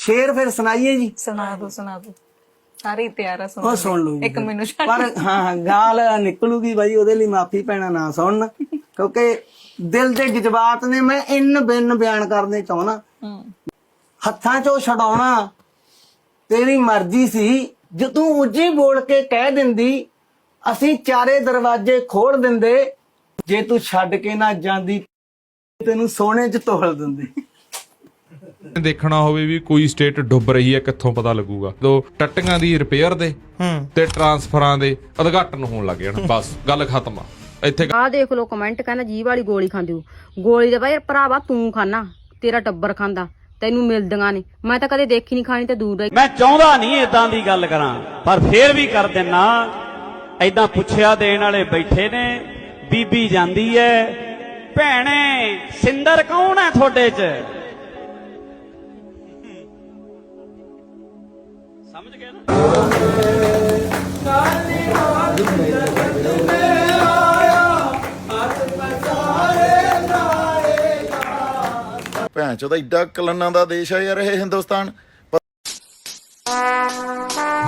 ਸ਼ੇਰ ਫਿਰ ਸੁਣਾਈਏ ਜੀ। ਸੁਣਾ ਦੋ ਸੁਣਾ ਦੋ। ਸਾਰੇ ਤਿਆਰ ਸੁਣ ਉਹ ਸੁਣ ਲਓ ਜੀ ਇੱਕ ਮੈਨੂੰ ਛੱਡ ਪਰ ਹਾਂ ਹਾਂ ਗਾਲ ਨਿਕਲੂਗੀ ਬਾਈ ਉਹਦੇ ਲਈ ਮਾਫੀ ਪੈਣਾ ਨਾ ਸੁਣਨ। ਕਿਉਂਕਿ ਦਿਲ ਦੇ ਜਜ਼ਬਾਤ ਨੇ ਮੈਂ ਇਨ ਬਿਨ ਬਿਆਨ ਕਰਨੇ ਚਾਹਣਾ ਹੱਥਾਂ 'ਚੋਂ ਛਡਾਉਣਾ ਤੇਰੀ ਮਰਜ਼ੀ ਸੀ। ਜੇ ਤੂੰ ਉੱਚੀ ਬੋਲ ਕੇ ਕਹਿ ਦਿੰਦੀ ਅਸੀਂ ਚਾਰੇ ਦਰਵਾਜ਼ੇ ਖੋਲ ਦਿੰਦੇ। ਜੇ ਤੂੰ ਛੱਡ ਕੇ ਨਾ ਜਾਂਦੀ ਤੈਨੂੰ ਸੋਨੇ 'ਚ ਤੋਲ ਦਿੰਦੇ। ਦੇਖਣਾ ਹੋਵੇ ਵੀ ਕੋਈ ਸਟੇਟ ਡੁੱਬ ਰਹੀ ਹੈ ਕਿੱਥੋਂ ਪਤਾ ਲੱਗੂਗਾ। ਜਦੋਂ ਟੱਟੀਆਂ ਦੀ ਰਿਪੇਅਰ ਦੇ ਤੇ ਟਰਾਂਸਫਰਾਂ ਦੇ ਉਦਘਾਟਨ ਹੋਣ ਲੱਗ ਜਾਣ। ਬਸ ਗੱਲ ਖਤਮ ਆ। ਇੱਥੇ ਆ ਦੇਖ ਲੋ ਕਮੈਂਟ ਕਹਿੰਦਾ ਜੀਭ ਵਾਲੀ ਗੋਲੀ ਖਾਂਦੀ ਹੋ। ਗੋਲੀ ਦੇ ਬਾਈ ਭਰਾਵਾ ਤੂੰ ਖਾਨਾ ਤੇਰਾ ਟੱਬਰ ਖਾਂਦਾ ਤੈਨੂੰ ਮਿਲਦੀਆਂ ਨੇ ਮੈਂ ਤਾਂ ਕਦੇ ਦੇਖੀ ਨਹੀਂ ਖਾਣੀ ਤੇ ਦੂਰ ਰਹੀ। ਮੈਂ ਚਾਹੁੰਦਾ ਨਹੀਂ ਇਦਾਂ ਦੀ ਗੱਲ ਕਰਾਂ ਪਰ ਫੇਰ ਵੀ ਕਰ ਦਿੰਨਾ। ਐਦਾਂ ਪੁੱਛਿਆ ਦੇਣ ਵਾਲੇ ਬੈਠੇ ਨੇ ਬੀਬੀ ਜਾਂਦੀ ਐ ਭੈਣੇ ਸਿੰਦਰ ਕੌਣ ਐ ਤੁਹਾਡੇ 'ਚ? ਭੈਣ ਚੋਦਾ ਏਡਾ ਕਲਨਾਂ ਦਾ ਦੇਸ਼ ਆ ਯਾਰ ਇਹ Hindustan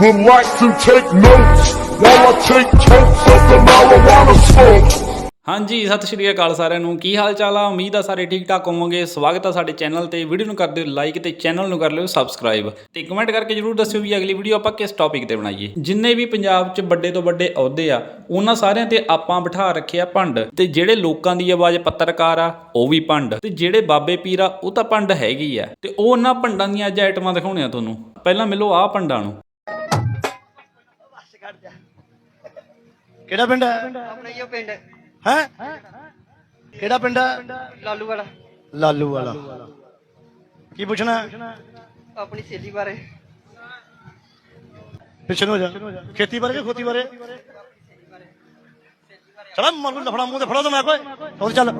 would like to take notes while I take totes of the marijuana smoke. ਹਾਂਜੀ ਸਤਿ ਸ਼੍ਰੀ ਅਕਾਲ ਸਾਰਿਆਂ ਨੂੰ। ਕੀ ਹਾਲ ਚਾਲ ਆ? ਉਮੀਦ ਆ ਸਾਰੇ ਠੀਕ ਠਾਕ ਹੋਵੋਗੇ। ਸਵਾਗਤ ਆ ਸਾਡੇ ਚੈਨਲ ਤੇ। ਵੀਡੀਓ ਨੂੰ ਕਰ ਦਿਓ ਲਾਈਕ ਤੇ ਚੈਨਲ ਨੂੰ ਕਰ ਲਿਓ ਸਬਸਕ੍ਰਾਈਬ ਤੇ ਕਮੈਂਟ ਕਰਕੇ ਜਰੂਰ ਦੱਸਿਓ ਵੀ ਅਗਲੀ ਵੀਡੀਓ ਆਪਾਂ ਕਿਸ ਟੌਪਿਕ ਤੇ ਬਣਾਈਏ। ਜਿੰਨੇ ਵੀ ਪੰਜਾਬ 'ਚ ਵੱਡੇ ਤੋਂ ਵੱਡੇ ਅਹੁਦੇ ਆ ਉਹਨਾਂ ਸਾਰਿਆਂ ਤੇ ਆਪਾਂ ਬਿਠਾ ਰੱਖਿਆ ਭੰਡ। ਤੇ ਜਿਹੜੇ ਲੋਕਾਂ ਦੀ ਆਵਾਜ਼ ਪੱਤਰਕਾਰ ਆ ਉਹ ਵੀ ਭੰਡ। ਤੇ ਜਿਹੜੇ ਬਾਬੇ ਪੀਰ ਆ ਉਹ ਤਾਂ ਭੰਡ ਹੈਗੀ ਆ। ਤੇ ਉਹ ਉਹਨਾਂ ਭੰਡਾਂ ਦੀਆਂ ਅੱਜ ਆਈਟਮਾਂ ਦਿਖਾਉਣੀਆਂ ਤੁਹਾਨੂੰ। ਪਹਿਲਾਂ ਮਿਲੋ ਆਹ ਭੰਡਾਂ ਨੂੰ। ਕਿਹੜਾ ਪਿੰਡ ਹੈ? ਆਪਣਾ ਹੀ ਪਿੰਡ। ਹੈ ਕਿਹੜਾ ਪਿੰਡ ਹੈ ਲਾਲੂ ਵਾਲਾ ਲਾਲੂ ਵਾਲਾ ਕੀ ਪੁੱਛਣਾ? ਆਪਣੀ ਸੇਲੀ ਬਾਰੇ। ਪਿੱਛੇ ਨੂੰ ਹੋ ਜਾ। ਖੇਤੀ ਬਾਰੇ ਕਿ ਖੋਤੀ ਬਾਰੇ? ਚਲਾ ਮਰ ਨੂੰ ਲਫੜਾ ਮੂੰਹ ਤੇ ਫੜੋ ਤਾਂ ਮੈਂ ਕੋਈ। ਹੋਰ ਚੱਲ।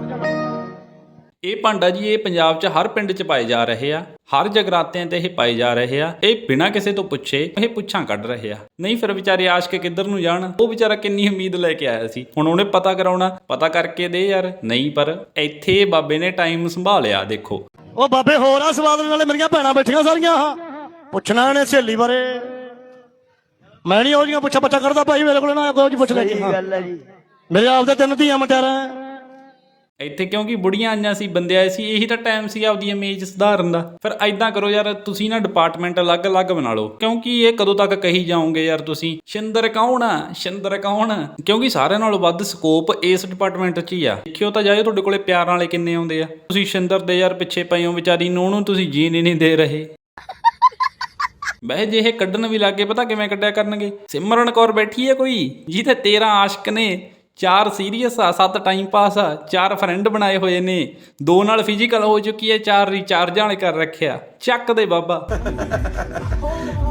ਇਹ ਭਾਂਡਾ ਜੀ ਇਹ ਪੰਜਾਬ 'ਚ ਹਰ ਪਿੰਡ 'ਚ ਪਾਏ ਜਾ ਰਹੇ ਆ ਹਰ ਜਗਰਾਤਿਆਂ ਤੇ ਇਹ ਪਾਏ ਜਾ ਰਹੇ ਆ। ਇਹ ਬਿਨਾਂ ਕਿਸੇ ਤੋਂ ਪੁੱਛੇ ਇਹ ਪੁੱਛਾਂ ਕੱਢ ਰਹੇ ਆ। ਨਹੀਂ ਫਿਰ ਵਿਚਾਰੇ ਆਸ਼ਕ ਕਿੱਧਰ ਨੂੰ ਜਾਣ? ਉਹ ਵਿਚਾਰਾ ਕਿੰਨੀ ਉਮੀਦ ਲੈ ਕੇ ਆਇਆ ਸੀ। ਹੁਣ ਉਹਨੇ ਪਤਾ ਕਰਾਉਣਾ ਪਤਾ ਕਰਕੇ ਦੇ ਯਾਰ। ਨਹੀਂ ਪਰ ਇੱਥੇ ਬਾਬੇ ਨੇ ਟਾਈਮ ਸੰਭਾਲਿਆ ਦੇਖੋ। ਉਹ ਬਾਬੇ ਹੋਰ ਆ ਸਵਾਦ ਨਾਲੇ ਮੇਰੀਆਂ ਭੈਣਾਂ ਬੈਠੀਆਂ ਸਾਰੀਆਂ। ਆਹ ਪੁੱਛਣਾ ਇਹਨੇ ਸਹੇਲੀ ਬਾਰੇ। ਮੈਂ ਨਹੀਂ ਉਹ ਜੀਆਂ ਪੁੱਛਾ ਬੱਚਾ ਕਰਦਾ ਭਾਈ ਮੇਰੇ ਕੋਲ ਨਾ ਕੋਈ ਪੁੱਛ ਲੈ ਜੀ ਗੱਲ ਹੈ ਜੀ। ਮੇਰੇ ਆਪ ਦੇ ਤਿੰਨ ਧੀਆਂ ਮਟਿਆਰਾਂ। ਇੱਥੇ ਕਿਉਂਕਿ ਬੁੜੀਆਂ ਆਈਆਂ ਸੀ, ਬੰਦੇ ਆਏ ਸੀ, ਇਹੀ ਤਾਂ ਟਾਈਮ ਸੀ ਆਪਦੀ ਇਮੇਜ ਸੁਧਾਰਨ ਦਾ। ਫਿਰ ਐਦਾਂ ਕਰੋ ਯਾਰ, ਤੁਸੀਂ ਨਾ ਡਿਪਾਰਟਮੈਂਟ ਅਲੱਗ-ਅਲੱਗ ਬਣਾ ਲਓ। ਕਿਉਂਕਿ ਇਹ ਕਦੋਂ ਤੱਕ ਕਹੀ ਜਾਓਗੇ ਯਾਰ ਤੁਸੀਂ? ਸ਼ਿੰਦਰ ਕੌਣ ਆ? ਸ਼ਿੰਦਰ ਕੌਣ ਕਿਉਂਕਿ ਸਾਰਿਆਂ ਨਾਲੋਂ ਵੱਧ ਸਕੋਪ ਇਸ ਡਿਪਾਰਟਮੈਂਟ 'ਚ ਹੀ ਆ। ਦੇਖਿਓ ਤਾਂ ਜਾਇਓ, ਤੁਹਾਡੇ ਕੋਲੇ ਪਿਆਰ ਵਾਲੇ ਕਿੰਨੇ ਆਉਂਦੇ ਆ। ਤੁਸੀਂ ਸ਼ਿੰਦਰ ਦੇ ਯਾਰ ਪਿੱਛੇ ਪਏ ਹੋ, ਵਿਚਾਰੀ ਨੂੰ ਉਹਨੂੰ ਤੁਸੀਂ ਜੀਣ ਹੀ ਨਹੀਂ ਦੇ ਰਹੇ। ਬਹਿ ਜੇ, ਇਹ ਕੱਢਣ ਵੀ ਲੱਗੇ ਪਤਾ ਕਿਵੇਂ ਕੱਢਿਆ ਕਰਨਗੇ? ਸਿਮਰਨ ਕੌਰ ਬੈਠੀ ਹੈ ਕੋਈ? ਜਿਹਦੇ 13 ਆਸ਼ਕ ਨੇ। ਚਾਰ ਸੀਰੀਅਸ ਆ, ਸੱਤ ਟਾਈਮ ਪਾਸ ਆ, ਚਾਰ ਫਰੈਂਡ ਬਣਾਏ ਹੋਏ ਨੇ। ਦੋ ਨਾਲ ਫਿਜ਼ੀਕਲ ਹੋ ਚੁੱਕੀ ਹੈ, ਚਾਰ ਰਿਚਾਰਜਾਂ ਵਾਲੇ ਕਰ ਰੱਖਿਆ। ਚੱਕ ਦੇ ਬਾਬਾ।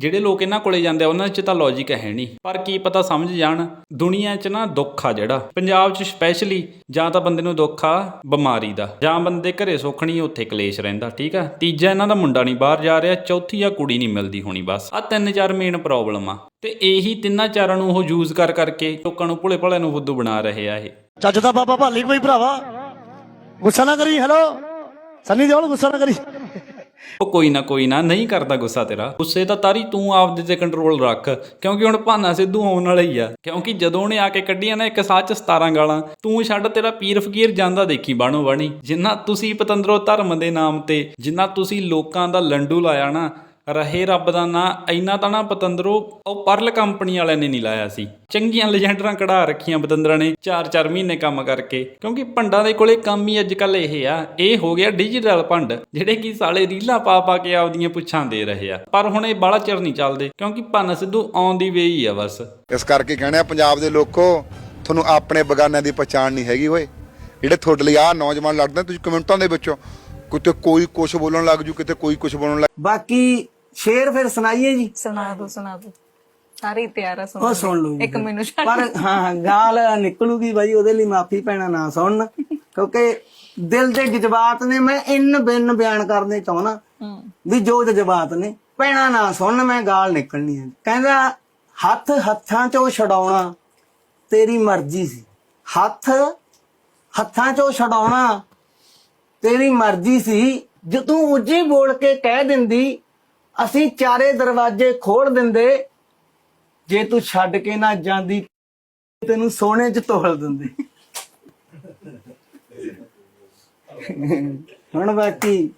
ਜਿਹੜੇ ਲੋਕ ਇਹਨਾਂ ਕੋਲੇ ਜਾਂਦੇ ਆ, ਉਹਨਾਂ 'ਚ ਤਾਂ ਲੌਜੀਕ ਹੈ ਨਹੀਂ। ਪਰ ਕੀ ਪਤਾ ਸਮਝ ਜਾਣ, ਦੁਨੀਆ 'ਚ ਨਾ ਦੁੱਖ ਆ ਜਿਹੜਾ। ਪੰਜਾਬ 'ਚ ਸਪੈਸ਼ਲੀ ਜਾਂ ਤਾਂ ਬੰਦੇ ਨੂੰ ਦੁੱਖ ਆ, ਬਿਮਾਰੀ ਦਾ। ਜਾਂ ਬੰਦੇ ਘਰੇ ਸੁੱਖ ਨਹੀਂ, ਉੱਥੇ ਕਲੇਸ਼ ਰਹਿੰਦਾ, ਠੀਕ ਆ? ਤੀਜਾ ਇਹਨਾਂ ਦਾ ਮੁੰਡਾ ਨਹੀਂ, ਬਾਹਰ ਜਾ ਰਿਹਾ, ਚੌਥੀ ਆ ਕੁੜੀ ਨਹੀਂ ਮਿਲਦੀ ਹੋਣੀ, ਬਸ। ਆ ਤਿੰਨ ਚਾਰ ਮੇਨ ਪ੍ਰੋਬਲਮ ਆ। ਤੇ ਇਹੀ ਤਿੰਨਾਂ ਚਾਰਾਂ ਨੂੰ ਉਹ ਯੂਜ਼ ਕਰ ਕਰਕੇ ਲੋਕਾਂ ਨੂੰ ਭੁਲੇ ਭਲੇ ਨੂੰ ਫੁੱਦੂ ਬਣਾ ਰਹੇ ਆ ਇਹ। ਚੱਜ ਦਾ ਬਾਬਾ ਭਾਲੀ ਕੋਈ ਭਰਾਵਾ। ਗੁੱਸਾ ਨਾ ਕਰੀ ਹੈਲੋ ਸੰਨੀ ਦਿਓਲ ਗੁੱਸਾ ਨਾ ਕਰੀ। ਉਹ ਕੋਈ ਨਾ ਕੋਈ ਨਾ, ਨਹੀਂ ਕਰਦਾ ਗੁੱਸਾ ਤੇਰਾ। ਗੁੱਸੇ ਤਾਂ ਤਾਰੀ ਤੂੰ ਆਪਦੇ ਤੇ ਕੰਟਰੋਲ ਰੱਖ, ਕਿਉਂਕਿ ਹੁਣ ਭਾਨਾ ਸਿੱਧੂ ਆਉਣ ਵਾਲਾ ਹੀ ਆ। ਕਿਉਂਕਿ ਜਦੋਂ ਉਹਨੇ ਆ ਕੇ ਕੱਢੀਆਂ ਨਾ ਇੱਕ ਸਾਹ ਚ 17 ਗਾਲਾਂ, ਤੂੰ ਛੱਡ ਤੇਰਾ ਪੀਰ ਫਕੀਰ ਜਾਂਦਾ ਦੇਖੀ ਬਾਣੋ ਬਾਣੀ ਜਿੰਨਾ ਤੁਸੀਂ ਪਤੰਦਰੋ ਧਰਮ ਦੇ ਨਾਮ ਤੇ, ਜਿੰਨਾ ਤੁਸੀਂ ਲੋਕਾਂ ਦਾ ਲੰਡੂ ਲਾਇਆ ਨਾ ਰਹੇ ਰੱਬ ਦਾ ਨਾਂ ਇੰਨਾ ਤਾਂ ਨਾ ਪਤੰਦਰੋ ਉਹ ਪਰਲ ਕੰਪਨੀ ਵਾਲਿਆਂ ਨੇ ਨਹੀਂ ਲਾਇਆ ਸੀ। ਚੰਗੀਆਂ ਲੈਜੈਂਡਰਾਂ ਕਢਾ ਰੱਖੀਆਂ ਪਤੰਦਰਾਂ ਨੇ 4-4 ਮਹੀਨੇ ਕੰਮ ਕਰਕੇ। ਕਿਉਂਕਿ ਭੰਡਾਂ ਦੇ ਕੋਲੇ ਕੰਮ ਹੀ ਅੱਜ ਕੱਲ ਇਹ ਆ ਇਹ ਹੋ ਗਿਆ ਡਿਜੀਟਲ ਭੰਡ ਜਿਹੜੇ ਕਿ ਸਾਲੇ ਰੀਲਾਂ ਪਾ ਪਾ ਕੇ ਆਪਦੀਆਂ ਪੁੱਛਾਂ ਦੇ ਰਹੇ ਆ। ਪਰ ਹੁਣ ਇਹ ਬਾਲਾ ਚਿਰ ਨਹੀਂ ਚੱਲਦੇ ਕਿਉਂਕਿ ਭੰਨ ਸਿੱਧੂ ਆਉਣ ਦੀ ਵੇ ਹੀ ਆ ਬਸ। ਇਸ ਕਰਕੇ ਕਹਿੰਦੇ ਆ ਪੰਜਾਬ ਦੇ ਲੋਕੋ ਤੁਹਾਨੂੰ ਆਪਣੇ ਬਗਾਨਿਆਂ ਦੀ ਪਛਾਣ ਨਹੀਂ ਹੈਗੀ ਓਏ। ਜਿਹੜੇ ਤੁਹਾਡੇ ਲਈ ਆ ਨੌਜਵਾਨ ਲੜਦੇ ਨੇ, ਤੁਸੀਂ ਕਮੈਂਟਾਂ ਦੇ ਵਿੱਚੋਂ ਕਿਤੇ ਕੋਈ ਕੁਝ ਬੋਲਣ ਲੱਗ ਜੂ ਕਿਤੇ ਕੋਈ ਕੁਝ ਬੋਲਣ ਲੱਗ ਬਾਕੀ ਸ਼ੇਰ ਫਿਰ ਸੁਣਾਈਏ ਜੀ। ਸੁਣਾ ਦੋ ਸੁਣਾ ਦੋ। ਸਾਰੇ ਆ ਸੁਣ ਉਹ ਸੁਣ ਲਓ ਜੀ। ਇੱਕ ਮੈਨੂੰ ਛੱਡ ਪਰ ਹਾਂ ਹਾਂ ਗਾਲ ਨਿਕਲੂਗੀ ਬਾਈ ਉਹਦੇ ਲਈ ਮਾਫੀ ਪੈਣਾ ਨਾ ਸੁਣਨ। ਕਿਉਂਕਿ ਦਿਲ ਦੇ ਜਜ਼ਬਾਤ ਨੇ ਮੈਂ ਇਨ ਬਿਨ ਬਿਆਨ ਕਰਨੇ ਚਾਹਣਾ ਵੀ ਜੋ ਜਜ਼ਬਾਤ ਨੇ ਪੈਣਾ ਨਾ ਸੁਣਨ ਮੈਂ ਗਾਲ ਨਿਕਲਣੀ ਹੈ ਕਹਿੰਦਾ ਹੱਥ ਹੱਥਾਂ ਚੋਂ ਛਡਾਉਣਾ ਤੇਰੀ ਮਰਜ਼ੀ ਸੀ। ਹੱਥ ਹੱਥਾਂ ਚੋਂ ਛਡਾਉਣਾ ਤੇਰੀ ਮਰਜ਼ੀ ਸੀ। ਜੇ ਤੂੰ ਉੱਚੀ ਬੋਲ ਕੇ ਕਹਿ ਦਿੰਦੀ ਅਸੀਂ ਚਾਰੇ ਦਰਵਾਜ਼ੇ ਖੋਲ ਦਿੰਦੇ, ਜੇ ਤੂੰ ਛੱਡ ਕੇ ਨਾ ਜਾਂਦੀ, ਤੈਨੂੰ ਸੋਨੇ 'ਚ ਤੋਲ ਦਿੰਦੇ। ਹੁਣ ਬਾਕੀ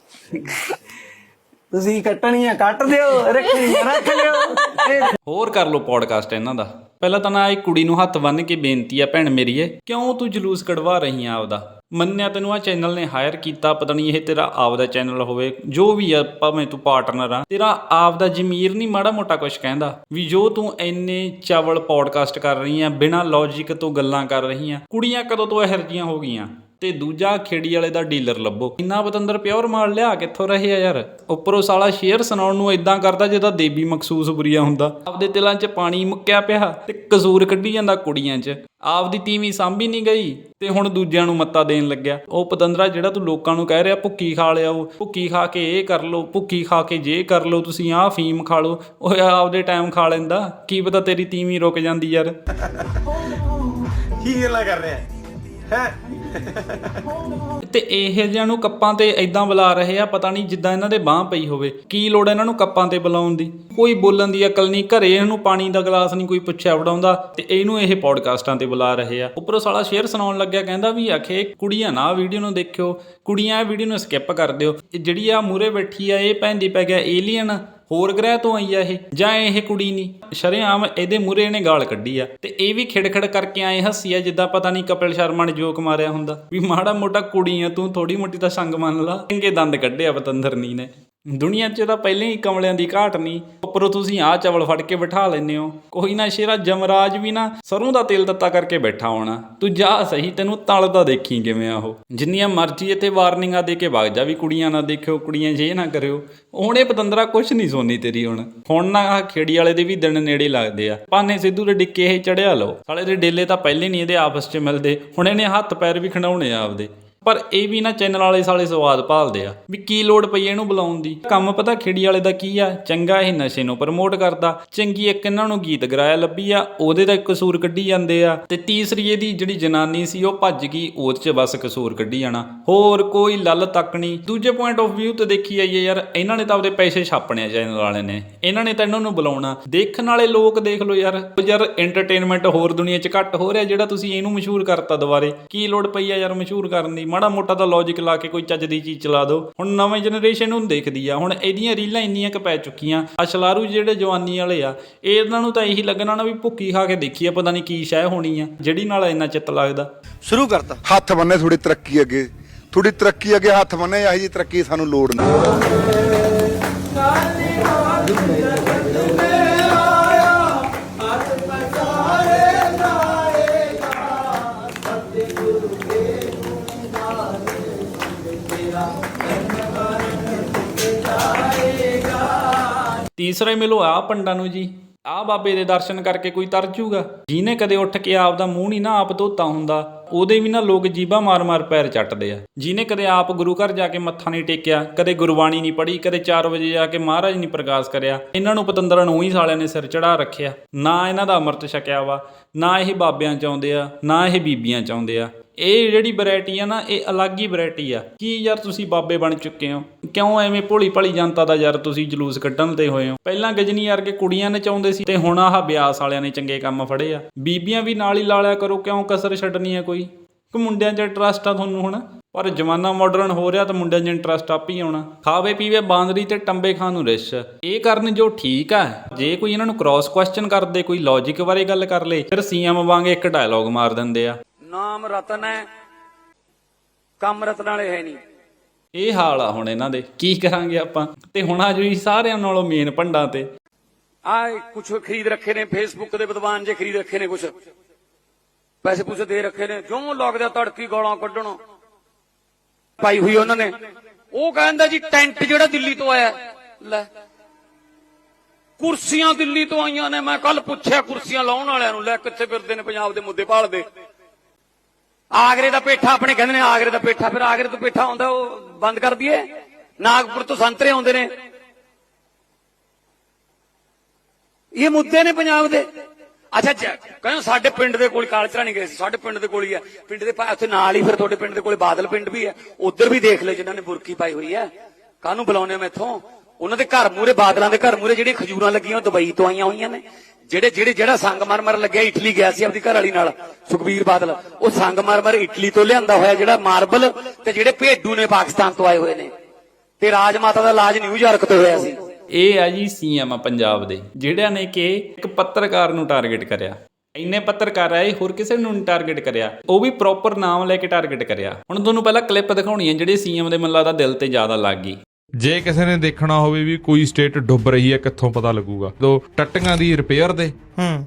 ਤੁਸੀਂ ਕੱਟਣੀਆਂ ਕੱਟ ਦਿਓ ਰੱਖਣੀਆਂ ਰੱਖ ਲਿਓ। ਹੋਰ ਕਰ ਲਓ ਪੋਡਕਾਸਟ ਇਹਨਾਂ ਦਾ। ਪਹਿਲਾਂ ਤਾਂ ਨਾ ਇਹ ਕੁੜੀ ਨੂੰ ਹੱਥ ਬੰਨ ਕੇ ਬੇਨਤੀ ਆ, ਭੈਣ ਮੇਰੀਏ ਕਿਉਂ ਤੂੰ ਜਲੂਸ ਕਢਵਾ ਰਹੀ ਆ ਆਪਦਾ? ਮੰਨਿਆ ਤੈਨੂੰ ਆ ਚੈਨਲ ਨੇ ਹਾਇਰ ਕੀਤਾ, ਪਤਾ ਨਹੀਂ ਇਹ ਤੇਰਾ ਆਪਦਾ ਚੈਨਲ ਹੋਵੇ, ਜੋ ਵੀ ਆ, ਭਾਵੇਂ ਤੂੰ ਪਾਰਟਨਰ ਆ। ਤੇਰਾ ਆਪਦਾ ਜ਼ਮੀਰ ਨਹੀਂ ਮਾੜਾ ਮੋਟਾ ਕੁਝ ਕਹਿੰਦਾ ਵੀ ਜੋ ਤੂੰ ਇੰਨੇ ਚਾਵਲ ਪੋਡਕਾਸਟ ਕਰ ਰਹੀ ਆ, ਬਿਨਾਂ ਲੌਜੀਕ ਤੋਂ ਗੱਲਾਂ ਕਰ ਰਹੀ ਆ, ਕੁੜੀਆਂ ਕਦੋਂ ਤੋਂ ਇਹੋ ਜਿਹੀਆਂ ਹੋ ਗਈਆਂ? ਤੇ ਦੂਜਾ ਖੇੜੀ ਵਾਲੇ ਦਾ ਡੀਲਰ ਲੱਭੋ। ਇੰਨਾ ਪਤੰਦਰ ਪਿਓਰ ਮਾਲ ਲਿਆ, ਕਿੱਥੋਂ ਰਹੇ ਆ ਯਾਰ? ਉੱਪਰੋਂ ਸਾਲਾ ਸ਼ੇਰ ਸੁਣਾਉਣ ਨੂੰ ਇਦਾਂ ਕਰਦਾ ਜਿੱਦਾਂ ਦੇਵੀ ਮਖਸੂਸ ਬੁਰੀਆ ਹੁੰਦਾ। ਆਪਦੇ ਦਿਲਾਂ 'ਚ ਪਾਣੀ ਮੁੱਕਿਆ ਪਿਆ ਤੇ ਕਸੂਰ ਕੱਢੀ ਜਾਂਦਾ ਕੁੜੀਆਂ 'ਚ। ਆਪਦੀ ਤੀਵੀਂ ਸਾਂਭੀ ਨਹੀਂ ਗਈ ਤੇ ਹੁਣ ਦੂਜਿਆਂ ਨੂੰ ਮੱਤਾ ਦੇਣ ਲੱਗਿਆ। ਉਹ ਪਤੰਦਰਾ ਜਿਹੜਾ ਤੂੰ ਲੋਕਾਂ ਨੂੰ ਕਹਿ ਰਿਹਾ, ਭੁੱਕੀ ਖਾ ਲਿਆਓ, ਭੁੱਕੀ ਖਾ ਕੇ ਇਹ ਕਰ ਲਓ, ਭੁੱਕੀ ਖਾ ਕੇ ਜੇ ਕਰ ਲਓ, ਤੁਸੀਂ ਆਹ ਫੀਮ ਖਾ ਲਓ। ਉਹ ਆਪਦੇ ਟਾਈਮ ਖਾ ਲੈਂਦਾ। ਕੀ ਪਤਾ ਤੇਰੀ ਤੀਵੀਂ ਰੁਕ ਜਾਂਦੀ ਯਾਰ। ਹੀਲਾ ਕਰ ਰਿਹਾ? ਤੇ ਇਹ ਜਿਹਾਂ ਨੂੰ ਕੱਪਾਂ ਤੇ ਐਦਾਂ ਬੁਲਾ ਰਹੇ ਆ, ਪਤਾ ਨਹੀਂ ਜਿੱਦਾਂ ਇਹਨਾਂ ਦੇ ਬਾਹ ਪਈ ਹੋਵੇ। ਕੀ ਲੋੜ ਇਹਨਾਂ ਨੂੰ ਕੱਪਾਂ ਤੇ ਬੁਲਾਉਣ ਦੀ? ਕੋਈ ਬੋਲਣ ਦੀ ਅਕਲ ਨਹੀਂ, ਘਰੇ ਇਹਨੂੰ ਪਾਣੀ ਦਾ ਗਲਾਸ ਨਹੀਂ ਕੋਈ ਪੁੱਛਿਆ ਵੜਾਉਂਦਾ, ਤੇ ਇਹਨੂੰ ਇਹ ਪੋਡਕਾਸਟਾਂ ਤੇ ਬੁਲਾ ਰਹੇ ਆ। ਉੱਪਰੋਂ ਸਾਲਾ ਸ਼ੇਅਰ ਸੁਣਾਉਣ ਲੱਗਿਆ, ਕਹਿੰਦਾ ਵੀ ਆਖੇ, ਕੁੜੀਆਂ ਨਾ ਵੀਡੀਓ ਨੂੰ ਦੇਖਿਓ, ਕੁੜੀਆਂ ਇਹ ਵੀਡੀਓ ਨੂੰ ਸਕਿਪ ਕਰ ਦਿਓ। ਇਹ ਜਿਹੜੀ ਆ ਮੂਰੇ ਬੈਠੀ ਆ, ਇਹ ਪੈਂਦੀ ਪੈ ਗਿਆ ਏਲੀਅਨ। ਹੋਰ ਗ੍ਰਹਿ ਤੋਂ ਆਈ ਆ ਇਹ, ਜਾਂ ਇਹ ਕੁੜੀ ਨਹੀਂ ਸ਼ਰੇਆਮ ਇਹਦੇ ਮੂਰੇ ਨੇ ਗਾਲ ਕੱਢੀ ਆ। ਤੇ ਇਹ ਵੀ ਖਿੜਖੜ ਕਰਕੇ ਆਏ ਹੱਸੀ ਆ, ਜਿੱਦਾਂ ਪਤਾ ਨਹੀਂ ਕਪਿਲ ਸ਼ਰਮਾ ਨੇ ਜੋਕ ਮਾਰਿਆ ਹੁੰਦਾ। ਵੀ ਮਾੜਾ ਮੋਟਾ ਕੁੜੀ ਆ, ਤੂੰ ਥੋੜੀ ਮੋਟੀ ਤਾਂ ਸੰਗ ਮੰਨ ਲਾ। ਚੰਗੇ ਦੰਦ ਕੱਢਿਆ ਪਤੰਦਰਨੀ ਨੇ। ਦੁਨੀਆ 'ਚ ਤਾਂ ਪਹਿਲਾਂ ਹੀ ਕਮਲਿਆਂ ਦੀ ਘਾਟ ਨਹੀਂ। ਉੱਪਰੋਂ ਤੁਸੀਂ ਆਹ ਚਵਲ ਫੜ ਕੇ ਬਿਠਾ ਲੈਨੇ ਹੋ। ਕੋਈ ਨਾ ਸ਼ੇਰਾ ਜਮਰਾਜ ਵੀ ਨਾ ਸਰੋਂ ਦਾ ਤੇਲ ਦਿੱਤਾ ਕਰਕੇ ਬੈਠਾ ਹੋਣਾ। ਤੂੰ ਜਾ ਸਹੀ, ਤੈਨੂੰ ਤਲਦਾ ਦੇਖੀ ਕਿਵੇਂ ਆ ਉਹ। ਜਿੰਨੀਆਂ ਮਰਜ਼ੀ ਇੱਥੇ ਵਾਰਨਿੰਗਾਂ ਦੇ ਕੇ ਵਗ ਜਾ ਵੀ ਕੁੜੀਆਂ ਨਾ ਦੇਖਿਓ, ਕੁੜੀਆਂ ਜੇ ਨਾ ਕਰਿਓ। ਉਹਨੇ ਪਤੰਦਰਾ ਕੁਛ ਨਹੀਂ ਸੋਨੀ ਤੇਰੀ ਹੁਣ। ਹੁਣ ਨਾ ਆਹ ਖੇੜੀ ਵਾਲੇ ਦੇ ਵੀ ਦਿਨ ਨੇੜੇ ਲੱਗਦੇ ਆ। ਪਾਨੇ ਸਿੱਧੂ ਦੇ ਡਿੱਕੇ ਇਹ ਚੜਿਆ ਲਓ। ਸਾਲੇ ਦੇ ਡੇਲੇ ਤਾਂ ਪਹਿਲੇ ਨਹੀਂ ਇਹਦੇ ਆਪਸ 'ਚ ਮਿਲਦੇ। ਹੁਣ ਇਹਨੇ ਹੱਥ ਪੈਰ ਵੀ ਖਿਡਾਉਣੇ ਆ ਆਪਦੇ। ਪਰ ਇਹ ਵੀ ਨਾ ਚੈਨਲ ਵਾਲੇ ਸਾਲੇ ਸਵਾਦ ਭਾਲਦੇ ਆ, ਵੀ ਕੀ ਲੋੜ ਪਈ ਇਹਨੂੰ ਬੁਲਾਉਣ ਦੀ? ਕੰਮ ਪਤਾ ਖੇੜੀ ਵਾਲੇ ਦਾ ਕੀ ਆ? ਚੰਗਾ ਇਹ ਨਸ਼ੇ ਨੂੰ ਪ੍ਰਮੋਟ ਕਰਦਾ, ਚੰਗੀ ਇੱਕ ਇਹਨਾਂ ਨੂੰ ਗੀਤ ਗਰਾਇਆ ਲੱਭੀ ਆ, ਉਹਦੇ ਦਾ ਕਸੂਰ ਕੱਢੀ ਜਾਂਦੇ ਆ। ਤੇ ਤੀਸਰੀ ਇਹਦੀ ਜਿਹੜੀ ਜਨਾਨੀ ਸੀ, ਉਹ ਭੱਜ ਗਈ, ਉਹਦੇ 'ਚ ਬਸ ਕਸੂਰ ਕੱਢੀ ਜਾਣਾ। ਹੋਰ ਕੋਈ ਲੱਲ ਤੱਕ ਨਹੀਂ। ਦੂਜੇ ਪੁਆਇੰਟ ਆਫ View ਤੇ ਦੇਖੀ ਆਈਏ ਯਾਰ, ਇਹਨਾਂ ਨੇ ਤਾਂ ਆਪਦੇ ਪੈਸੇ ਛਾਪਣੇ ਆ ਚੈਨਲ ਵਾਲੇ ਨੇ। ਇਹਨਾਂ ਨੇ ਤਾਂ ਇਹਨਾਂ ਨੂੰ ਬੁਲਾਉਣਾ। ਦੇਖਣ ਵਾਲੇ ਲੋਕ ਦੇਖ ਲਓ ਯਾਰ ਯਾਰ ਐਂਟਰਟੇਨਮੈਂਟ ਹੋਰ ਦੁਨੀਆ 'ਚ ਘੱਟ ਹੋ ਰਿਹਾ, ਜਿਹੜਾ ਤੁਸੀਂ ਇਹਨੂੰ ਮਸ਼ਹੂਰ ਕਰਤਾ ਦੁਬਾਰੇ। ਕੀ ਲੋੜ ਪਈ ਆ ਯਾਰ ਮਸ਼ਹੂਰ ਕਰਨ ਦੀ? ਮਾੜਾ ਮੋਟਾ ਤਾਂ ਲੌਜੀਕ ਲਾ ਕੇ ਕੋਈ ਚੱਜ ਦੀ ਚੀਜ਼ ਚਲਾ ਦਿਓ ਹੁਣ ਨਵੀਂ ਜਨਰੇਸ਼ਨ ਨੂੰ ਦੇਖਦੀ ਆ ਹੁਣ ਇਹਦੀਆਂ ਰੀਲਾਂ ਇੰਨੀਆਂ ਕੁ ਪੈ ਚੁੱਕੀਆਂ ਅਸ਼ਲਾਰੂ ਜਿਹੜੇ ਜਵਾਨੀ ਵਾਲੇ ਆ ਇਹਨਾਂ ਨੂੰ ਤਾਂ ਇਹੀ ਲੱਗਣਾ ਨਾ ਵੀ ਭੁੱਕੀ ਖਾ ਕੇ ਦੇਖੀ ਆ ਪਤਾ ਨਹੀਂ ਕੀ ਸ਼ੈ ਹੋਣੀ ਆ ਜਿਹੜੀ ਨਾਲ ਇੰਨਾ ਚਿੱਤ ਲੱਗਦਾ। ਸ਼ੁਰੂ ਕਰਤਾ। ਹੱਥ ਬੰਨੇ ਥੋੜੀ ਤਰੱਕੀ ਅੱਗੇ। ਥੋੜੀ ਤਰੱਕੀ ਅੱਗੇ ਹੱਥ ਬੰਨੇ ਇਹੋ ਜੀ ਤਰੱਕੀ ਸਾਨੂੰ ਲੋੜ ਨਹੀਂ। ਤੀਸਰਾ ਮਿਲੋ ਆ ਪੰਡਾਂ ਨੂੰ ਜੀ। ਆ ਬਾਬੇ ਦੇ ਦਰਸ਼ਨ ਕਰਕੇ ਕੋਈ ਤਰ ਜੂਗਾ। ਜਿਹਨੇ ਕਦੇ ਉੱਠ ਕੇ ਆਪ ਦਾ ਮੂੰਹ ਨਹੀਂ ਨਾ ਆਪ ਧੋਤਾ ਹੁੰਦਾ, ਉਹਦੇ ਵੀ ਨਾ ਲੋਕ ਜੀਭਾਂ ਮਾਰ-ਮਾਰ ਪੈਰ ਚੱਟਦੇ ਆ। ਜਿਹਨੇ ਕਦੇ ਆਪ ਗੁਰੂ ਘਰ ਜਾ ਕੇ ਮੱਥਾ ਨਹੀਂ ਟੇਕਿਆ, ਕਦੇ ਗੁਰਬਾਣੀ ਨਹੀਂ ਪੜ੍ਹੀ, ਕਦੇ 4 ਵਜੇ ਜਾ ਕੇ ਮਹਾਰਾਜ ਨਹੀਂ ਪ੍ਰਕਾਸ਼ ਕਰਿਆ, ਇਹਨਾਂ ਨੂੰ ਪਤੰਦਰਾਂ ਨੂੰ ਹੀ ਸਾਲਿਆਂ ਨੇ ਸਿਰ ਚੜਾ ਰੱਖਿਆ। ਨਾ ਇਹਨਾਂ ਦਾ ਅੰਮ੍ਰਿਤ ਛਕਿਆ ਵਾ, ਨਾ ਇਹ ਬਾਬਿਆਂ ਚਾਹੁੰਦੇ ਆ, ਨਾ ਇਹ ਬੀਬੀਆਂ ਚਾਹੁੰਦੇ ਆ। ਇਹ ਜਿਹੜੀ ਵੈਰਾਈਟੀ ਆ ਨਾ, ਇਹ ਅਲੱਗ ਹੀ ਵੈਰਾਈਟੀ ਆ। ਕੀ ਯਾਰ ਤੁਸੀਂ ਬਾਬੇ ਬਣ ਚੁੱਕੇ ਹੋ? ਕਿਉਂ ਐਵੇਂ ਭੋਲੀ ਭਾਲੀ ਜਨਤਾ ਦਾ ਯਾਰ ਤੁਸੀਂ ਜਲੂਸ ਕੱਢਣ ਤੇ ਹੋਏ ਹੋ? ਪਹਿਲਾਂ ਗਜਨੀ ਯਾਰ ਕੇ ਕੁੜੀਆਂ ਨਚਾਉਂਦੇ ਸੀ ਤੇ ਹੁਣ ਆਹ ਬਿਆਸ ਵਾਲਿਆਂ ਨੇ ਚੰਗੇ ਕੰਮ ਫੜੇ ਆ। ਬੀਬੀਆਂ ਵੀ ਨਾਲ ਹੀ ਲਾਲਿਆ ਕਰੋ, ਕਿਉਂ ਕਸਰ ਛੱਡਣੀ ਆ ਕੋਈ? ਕਿ ਮੁੰਡਿਆਂ 'ਚ ਇੰਟਰਸਟ ਆ ਤੁਹਾਨੂੰ ਹੁਣ। ਪਰ ਜ਼ਮਾਨਾ ਮਾਡਰਨ ਹੋ ਰਿਹਾ ਤਾਂ ਮੁੰਡਿਆਂ 'ਚ ਇੰਟਰਸਟ ਆਪ ਹੀ ਆਉਣਾ। ਖਾਵੇ ਪੀਵੇ ਬਾਂਦਰੀ ਤੇ ਟੰਬੇ ਖਾਣ ਨੂੰ ਰਿਸ਼। ਇਹ ਕਰਨ ਜੋ ਠੀਕ ਆ। ਜੇ ਕੋਈ ਇਹਨਾਂ ਨੂੰ ਕ੍ਰਾਸ ਕੁਐਸਚਨ ਕਰਦੇ, ਕੋਈ ਲੌਜੀਕ ਬਾਰੇ ਗੱਲ ਕਰ ਲੇ, ਫਿਰ ਸੀਐਮ ਵਾਂਗ ਇੱਕ ਡਾਇਲੌਗ ਮਾਰ ਦਿੰਦੇ ਆ। ਨਾਮ ਰਤਨ ਹੈ। ਕੰਮ ਰਤਨ ਵਾਲੇ ਹੈ ਨਹੀਂ। ਇਹ ਹਾਲ ਆ ਹੁਣ ਇਹਨਾਂ ਦੇ। ਕੀ ਕਰਾਂਗੇ ਆਪਾਂ? ਤੇ ਹੁਣ ਆ ਜੀ ਸਾਰਿਆਂ ਨਾਲੋਂ ਮੇਨ ਭੰਡਾਂ ਤੇ। ਆ ਕੁਝ ਖਰੀਦ ਰੱਖੇ ਨੇ ਫੇਸਬੁੱਕ ਦੇ ਵਿਦਵਾਨ ਜੇ ਖਰੀਦ ਰੱਖੇ ਨੇ ਕੁਝ ਪੈਸੇ ਪੂਸੇ ਦੇ ਰੱਖੇ ਨੇ। ਜਿਉਂ ਲੱਗਦਾ ਤੜਕੀ ਗਾਲਾਂ ਕੱਢਣ। ਪਾਈ ਹੋਈ ਉਹਨਾਂ ਨੇ। ਉਹ ਕਹਿੰਦਾ ਜੀ ਟੈਂਟ ਜਿਹੜਾ ਦਿੱਲੀ ਤੋਂ ਆਇਆ। ਲੈ। ਕੁਰਸੀਆਂ ਦਿੱਲੀ ਤੋਂ ਆਈਆਂ ਨੇ। ਮੈਂ ਕੱਲ ਪੁੱਛਿਆ ਕੁਰਸੀਆਂ ਲਾਉਣ ਵਾਲਿਆਂ ਨੂੰ। ਲੈ ਕਿੱਥੇ ਫਿਰਦੇ ਨੇ ਪੰਜਾਬ ਦੇ ਮੁੱਦੇ ਭਾਲਦੇ। ਆਗਰੇ ਦਾ ਪੇਠਾ ਆਪਣੇ ਕਹਿੰਦੇ ਨੇ, ਆਗਰੇ ਦਾ ਪੇਠਾ, ਫਿਰ ਆਗਰੇ ਤੋਂ ਪੇਠਾ ਆਉਂਦਾ, ਉਹ ਬੰਦ ਕਰ ਦਈਏ। ਨਾਗਪੁਰ ਤੋਂ ਸੰਤਰੇ ਆਉਂਦੇ ਨੇ। ਇਹ ਮੁੱਦੇ ਨੇ ਪੰਜਾਬ ਦੇ। ਅੱਛਾ ਕਹਿੰਦੇ ਸਾਡੇ ਪਿੰਡ ਦੇ ਕੋਲ ਕਾਲਚਰਾ ਨਹੀਂ ਗਏ ਸੀ, ਸਾਡੇ ਪਿੰਡ ਦੇ ਕੋਲ ਹੀ ਹੈ ਪਿੰਡ ਦੇ ਉੱਥੇ ਨਾਲ ਹੀ ਫਿਰ ਤੁਹਾਡੇ ਪਿੰਡ ਦੇ ਕੋਲੇ ਬਾਦਲ ਪਿੰਡ ਵੀ ਹੈ ਉਧਰ ਵੀ ਦੇਖ ਲੈ ਜਿਨ੍ਹਾਂ ਨੇ ਬੁਰਕੀ ਪਾਈ ਹੋਈ ਹੈ ਕਾਹਨੂੰ ਬੁਲਾਉਨੇ ਇੱਥੋਂ ਉਹਨਾਂ ਦੇ ਘਰ ਮੂਰੇ ਬਾਦਲਾਂ ਦੇ ਘਰ ਮੂਰੇ ਜਿਹੜੀਆਂ ਖਜੂਰਾਂ ਲੱਗੀਆਂ, ਉਹ ਦੁਬਈ ਤੋਂ ਆਈਆਂ ਹੋਈਆਂ ਨੇ। ਜਿਹੜੇ ਜਿਹੜੇ, ਜਿਹੜਾ ਸੰਗਮਰਮਰ ਲੱਗਿਆ, ਇਟਲੀ ਗਿਆ ਸੀ ਆਪਣੀ ਘਰ ਵਾਲੀ ਨਾਲ, ਸੁਖਬੀਰ ਬਾਦਲ, ਉਹ ਸੰਗਮਰਮਰ ਇਟਲੀ ਤੋਂ ਲਿਆਂਦਾ ਹੋਇਆ ਜਿਹੜਾ ਮਾਰਬਲ ਤੇ ਜਿਹੜੇ ਭੇਡੂ ਨੇ ਪਾਕਿਸਤਾਨ ਤੋਂ ਆਏ ਹੋਏ ਨੇ। ਤੇ ਰਾਜ ਮਾਤਾ ਦਾ ਇਲਾਜ ਨਿਊਯਾਰਕ ਤੋਂ ਹੋਇਆ ਸੀ। ਇਹ ਆ ਜੀ ਸੀਐਮ ਪੰਜਾਬ ਦੇ, ਜਿਹੜਿਆਂ ਨੇ ਕਿ ਇੱਕ ਪੱਤਰਕਾਰ ਨੂੰ ਟਾਰਗੇਟ ਕਰਿਆ। ਇੰਨੇ ਪੱਤਰਕਾਰ ਆਏ, ਹੋਰ ਕਿਸੇ ਨੂੰ ਨਹੀਂ ਟਾਰਗੇਟ ਕਰਿਆ। ਉਹ ਵੀ ਪ੍ਰੋਪਰ ਨਾਮ ਲੈ ਕੇ ਟਾਰਗੇਟ ਕਰਿਆ। ਹੁਣ ਤੁਹਾਨੂੰ ਪਹਿਲਾਂ ਕਲਿੱਪ ਦਿਖਾਉਣੀ ਹੈ ਜਿਹੜੀ ਸੀਐਮ ਦੇ ਮੈਨੂੰ ਲੱਗਦਾ ਦਿਲ ਤੇ ਜ਼ਿਆਦਾ ਲੱਗ ਗਈ। ਜੇ ਕਿਸੇ ਨੇ ਦੇਖਣਾ ਹੋਵੇ ਵੀ ਕੋਈ ਸਟੇਟ ਡੁੱਬ ਰਹੀ ਹੈ ਕਿੱਥੋਂ ਪਤਾ ਲੱਗੂਗਾ? ਜਦੋਂ ਟੱਟੀਆਂ ਦੀ ਰਿਪੇਅਰ ਦੇ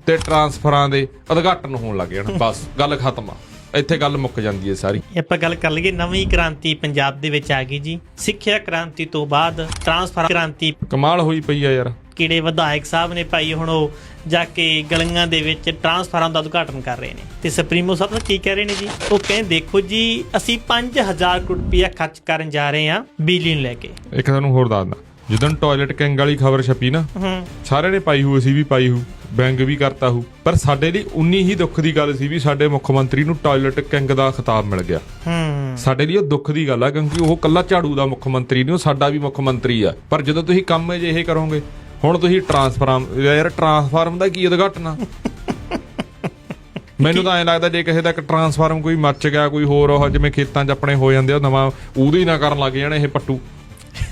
ਤੇ ਟਰਾਂਸਫਰਾਂ ਦੇ ਉਦਘਾਟਨ ਹੋਣ ਲੱਗ ਜਾਣ। ਬਸ ਗੱਲ ਖਤਮ ਆ। ਇੱਥੇ ਗੱਲ ਮੁੱਕ ਜਾਂਦੀ ਹੈ ਸਾਰੀ। ਆਪਾਂ ਗੱਲ ਕਰ ਲਈਏ ਨਵੀਂ ਕ੍ਰਾਂਤੀ ਪੰਜਾਬ ਦੇ ਵਿੱਚ ਆ ਗਈ ਜੀ। ਸਿੱਖਿਆ ਕ੍ਰਾਂਤੀ ਤੋਂ ਬਾਅਦ ਟਰਾਂਸਫਰ ਕ੍ਰਾਂਤੀ ਕਮਾਲ ਹੋਈ ਪਈ ਆ ਯਾਰ। ਕਿਹੜੇ ਵਿਧਾਇਕ ਸਾਹਿਬ ਨੇ ਭਾਈ ਹੁਣ ਉਹ ਜਾ ਕੇ ਗਲੀਆਂ ਦੇ ਵਿੱਚ ਟਰਾਂਸਫਰਾਂ ਦਾ ਉਦਘਾਟਨ ਕਰ ਰਹੇ ਨੇ। ਤੇ ਸੁਪਰੀਮੋ ਸਾਹਿਬ ਕੀ ਕਹਿ ਰਹੇ ਨੇ ਜੀ? ਉਹ ਕਹਿੰਦੇ ਦੇਖੋ ਜੀ ਅਸੀਂ 5000 ਕਰੋੜ ਰੁਪਇਆ ਖਰਚ ਕਰਨ ਜਾ ਰਹੇ ਹਾਂ ਬਿਜਲੀ ਨੂੰ ਲੈ ਕੇ। ਇੱਕ ਤੁਹਾਨੂੰ ਹੋਰ ਦੱਸਦਾ ਜਦੋਂ ਟਾਇਲਟ ਕਿੰਗ ਵਾਲੀ ਖਬਰ ਛਪੀ ਨਾ ਸਾਰਿਆਂ ਨੇ ਪਾਈ ਹੋਈ ਸੀ ਵੀ ਪਾਈ ਹੂ ਬੈਂਗ ਵੀ ਕਰਤਾ ਹੂ ਪਰ ਸਾਡੇ ਲਈ ਉਨੀ ਹੀ ਦੁੱਖ ਦੀ ਗੱਲ ਸੀ ਵੀ ਸਾਡੇ ਮੁੱਖ ਮੰਤਰੀ ਨੂੰ ਟਾਇਲਟ ਕਿੰਗ ਦਾ ਖਿਤਾਬ ਮਿਲ ਗਿਆ। ਹੂੰ। ਸਾਡੇ ਲਈ ਉਹ ਦੁੱਖ ਦੀ ਗੱਲ ਆ ਕਿਉਂਕਿ ਉਹ ਕੱਲਾ ਝਾੜੂ ਦਾ ਮੁੱਖ ਮੰਤਰੀ ਨਹੀਂ ਉਹ ਸਾਡਾ ਵੀ ਮੁੱਖ ਮੰਤਰੀ ਆ। ਪਰ ਜਦੋਂ ਤੁਸੀਂ ਕੰਮ ਅਜਿਹੇ ਕਰੋਗੇ ਹੁਣ ਤੁਸੀਂ ਟਰਾਂਸਫਾਰਮ ਯਾਰ ਟਰਾਂਸਫਾਰਮ ਦਾ ਕੀ ਉਦਘਾਟਨ ਮੈਨੂੰ ਤਾਂ ਐਂ ਲੱਗਦਾ ਜੇ ਕਿਸੇ ਦਾ ਇੱਕ ਟਰਾਂਸਫਾਰਮ ਕੋਈ ਮੱਚ ਗਿਆ ਕੋਈ ਹੋਰ ਉਹ ਜਿਵੇਂ ਖੇਤਾਂ 'ਚ ਆਪਣੇ ਹੋ ਜਾਂਦੇ ਆ ਨਵਾਂ ਉਹਦੇ ਹੀ ਨਾ ਕਰਨ ਲੱਗ ਜਾਣ ਇਹ ਪੱਟੂ।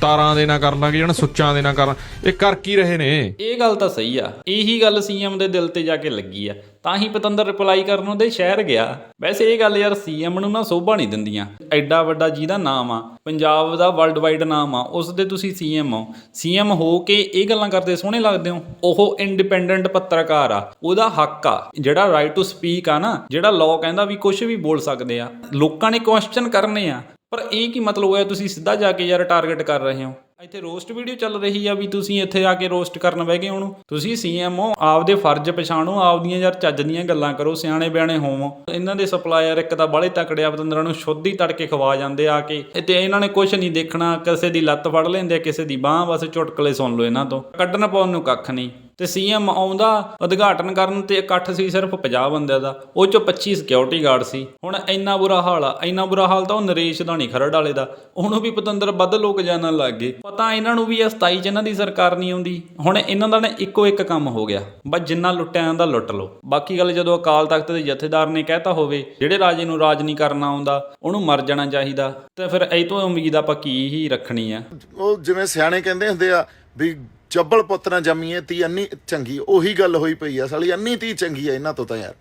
ਤਾਰਾਂ ਦੇ ਨਾ ਕਰਨ ਲੱਗ ਜਾਣ ਸੁੱਚਾਂ ਦੇ ਨਾ ਕਰਨ ਇਹ ਕਰ ਕੀ ਰਹੇ ਨੇ? ਇਹ ਗੱਲ ਤਾਂ ਸਹੀ ਆ। ਇਹੀ ਗੱਲ ਸੀਐਮ ਦੇ ਦਿਲ ਤੇ ਜਾ ਕੇ ਲੱਗੀ ਆ। ਤਾਂ ਹੀ ਪਤੰਦਰ ਰਿਪਲਾਈ ਕਰਨ ਉਹਦੇ ਸ਼ਹਿਰ ਗਿਆ। ਵੈਸੇ ਇਹ ਗੱਲ ਯਾਰ ਸੀਐਮ ਨੂੰ ਨਾ ਸੋਭਾ ਨਹੀਂ ਦਿੰਦੀਆਂ। ਐਡਾ ਵੱਡਾ ਜਿਹਦਾ ਨਾਮ ਆ, ਪੰਜਾਬ ਦਾ ਵਰਲਡ ਵਾਈਡ ਨਾਮ ਆ, ਉਸ ਦੇ ਤੁਸੀਂ ਸੀਐਮ ਹੋ। ਸੀਐਮ ਹੋ ਕੇ ਇਹ ਗੱਲਾਂ ਕਰਦੇ ਸੋਹਣੇ ਲੱਗਦੇ ਹੋ। ਉਹ ਇੰਡੀਪੈਂਡੈਂਟ ਪੱਤਰਕਾਰ ਆ। ਉਹਦਾ ਹੱਕ ਆ। ਜਿਹੜਾ ਰਾਈਟ ਟੂ ਸਪੀਕ ਆ ਨਾ, ਜਿਹੜਾ ਲਾਅ ਕਹਿੰਦਾ ਵੀ ਕੁਝ ਵੀ ਬੋਲ ਸਕਦੇ ਆ। ਲੋਕਾਂ ਨੇ ਕੁਐਸਚਨ ਕਰਨੇ ਆ। ਪਰ ਇਹ ਕੀ ਮਤਲਬ ਹੋਇਆ? ਤੁਸੀਂ ਸਿੱਧਾ ਜਾ ਕੇ ਯਾਰ ਟਾਰਗੇਟ ਕਰ ਰਹੇ ਹੋ। ਇੱਥੇ ਰੋਸਟ ਵੀਡੀਓ ਚੱਲ ਰਹੀ ਆ ਵੀ ਤੁਸੀਂ ਇੱਥੇ ਆ ਕੇ ਰੋਸਟ ਕਰਨ ਬਹਿ ਗਏ ਉਹਨੂੰ ਤੁਸੀਂ ਸੀਐਮ ਹੋ, ਆਪਦੇ ਫਰਜ਼ ਪਛਾਣੋ, ਆਪਦੀਆਂ ਯਾਰ ਚੱਜ ਦੀਆਂ ਗੱਲਾਂ ਕਰੋ, ਸਿਆਣੇ ਬਿਆਣੇ ਹੋਵੋ। ਇਹਨਾਂ ਦੇ ਸਪਲਾਇਰ ਇੱਕ ਤਾਂ ਬਾਲੇ ਤਕੜੇ ਆ ਨੂੰ ਸ਼ੁੱਧ ਹੀ ਤੜਕੇ ਖਵਾ ਜਾਂਦੇ ਆ ਕੇ। ਤੇ ਇਹਨਾਂ ਨੇ ਕੁਝ ਨਹੀਂ ਦੇਖਣਾ, ਕਿਸੇ ਦੀ ਲੱਤ ਫੜ ਲੈਂਦੇ ਕਿਸੇ ਦੀ ਬਾਹ, ਬਸ ਚੁਟਕਲੇ ਸੁਣ ਲਓ ਇਹਨਾਂ ਤੋਂ। ਕੱਢਣ ਪਾਉਣ ਨੂੰ ਕੱਖ ਨਹੀਂ। ਤੇ ਸੀਐਮ ਆਉਂਦਾ, ਉਦਘਾਟਨ ਕਰਨ ਤੇ ਇਕੱਠ ਸੀ ਸਿਰਫ 50 ਬੰਦਿਆਂ ਦਾ, ਉਹ ਚੋਂ 25 ਸਿਕਿਉਰਿਟੀ ਗਾਰਡ ਸੀ। ਹੁਣ ਇੰਨਾ ਬੁਰਾ ਹਾਲ ਆ, ਇੰਨਾ ਬੁਰਾ ਹਾਲ ਤਾਂ ਉਹ ਨਰੇਸ਼ ਦਾ ਖਰੜ ਵਾਲੇ ਦਾ। ਉਹਨੂੰ ਵੀ ਪਤੰਦਰ ਵੱਧ ਲੋਕ ਜਾਣਨ ਲੱਗ ਗਏ। ਪਤਾ ਇਹਨਾਂ ਨੂੰ ਵੀ ਇਹ 27 ਚ ਇਹਨਾਂ ਦੀ ਸਰਕਾਰ ਨਹੀਂ ਆਉਂਦੀ। ਹੁਣ ਇਹਨਾਂ ਦਾ ਨਾ ਇੱਕੋ ਇੱਕ ਕੰਮ ਹੋ ਗਿਆ। ਬਸ ਜਿੰਨਾ ਲੁੱਟਿਆ ਜਾਂਦਾ ਲੁੱਟ ਲਓ। ਬਾਕੀ ਗੱਲ ਜਦੋਂ ਅਕਾਲ ਤਖਤ ਦੇ ਜਥੇਦਾਰ ਨੇ ਕਹਿਤਾ ਹੋਵੇ, ਜਿਹੜੇ ਰਾਜੇ ਨੂੰ ਰਾਜ ਨਹੀਂ ਕਰਨਾ ਆਉਂਦਾ, ਉਹਨੂੰ ਮਰ ਜਾਣਾ ਚਾਹੀਦਾ। ਤੇ ਫਿਰ ਇਹ ਤੋਂ ਉਮੀਦ ਆਪਾਂ ਕੀ ਹੀ ਰੱਖਣੀ ਆ। ਉਹ ਜਿਵੇਂ ਸਿਆਣੇ ਕਹਿੰਦੇ ਹੁੰਦੇ ਆ ਵੀ ਜੱਬਲ ਪੁੱਤ ਨਾ ਜੰਮੀਏ ਤੀ ਅੰਨੀ ਚੰਗੀ ਉਹੀ ਗੱਲ ਹੋਈ ਪਈ ਆ ਸਾਲੀ ਅੰਨੀ ਤੀ ਚੰਗੀ ਆ ਇਹਨਾਂ ਤੋਂ ਤਾਂ ਯਾਰ।